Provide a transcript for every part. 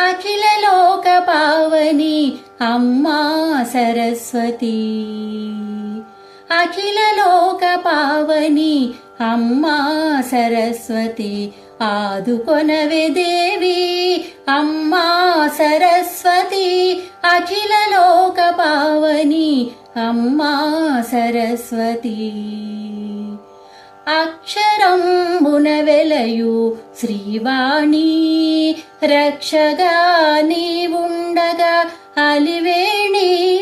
అఖిల లోక పావని అమ్మా సరస్వతి. అఖిల లోక పావని అమ్మా సరస్వతి. ఆదుకొనవే దేవి అమ్మా సరస్వతి. అఖిల లోక పావని అమ్మా సరస్వతి. అక్షరంబున వెలయు శ్రీవాణి రక్షగా నీవుండగా అలివేణి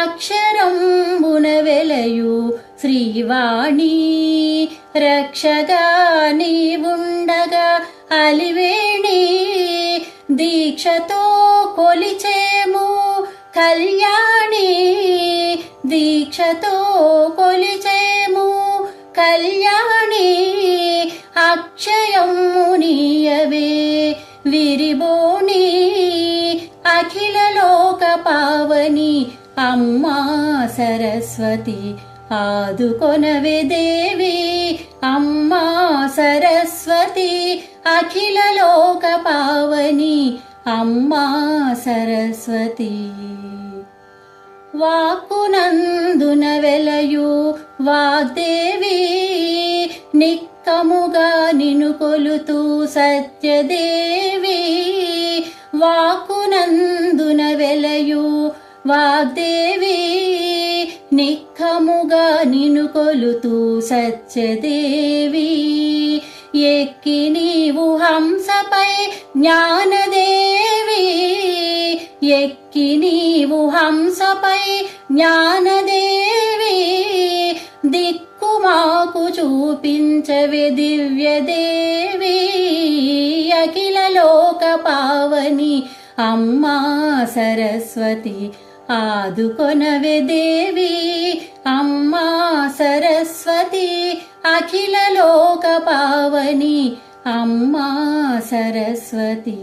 అక్షరంబున వెలయు శ్రీవాణి. రక్షగా నీవుండగా అలివేణి దీక్షతో కొలిచేము కళ్యాణి. దీక్షతో కొలిచేము కళ్యాణి అక్షర విరిబోని అఖిల లోక పావని అమ్మా సరస్వతి. ఆదుకొనవే దేవి అమ్మా సరస్వతి. అఖిల లోక పావని అమ్మా సరస్వతి. వాక్కునందున వెలయు వాగ్దేవి నిక్కముగా నిను కొలుతూ సత్యదేవి వాకునందున వెలయు వాగ్దేవి. నిఖముగా నిను కొలుతూ సత్యదేవి ఎక్కి నీవు హంసపై జ్ఞానదేవి. ఎక్కి నీవు హంసపై జ్ఞాన చూపించవే దివ్యదేవి. అఖిల లోక పావని అమ్మా సరస్వతి ఆదుకొనవే దేవి. అమ్మా సరస్వతి అఖిల లోక పావని అమ్మా సరస్వతి.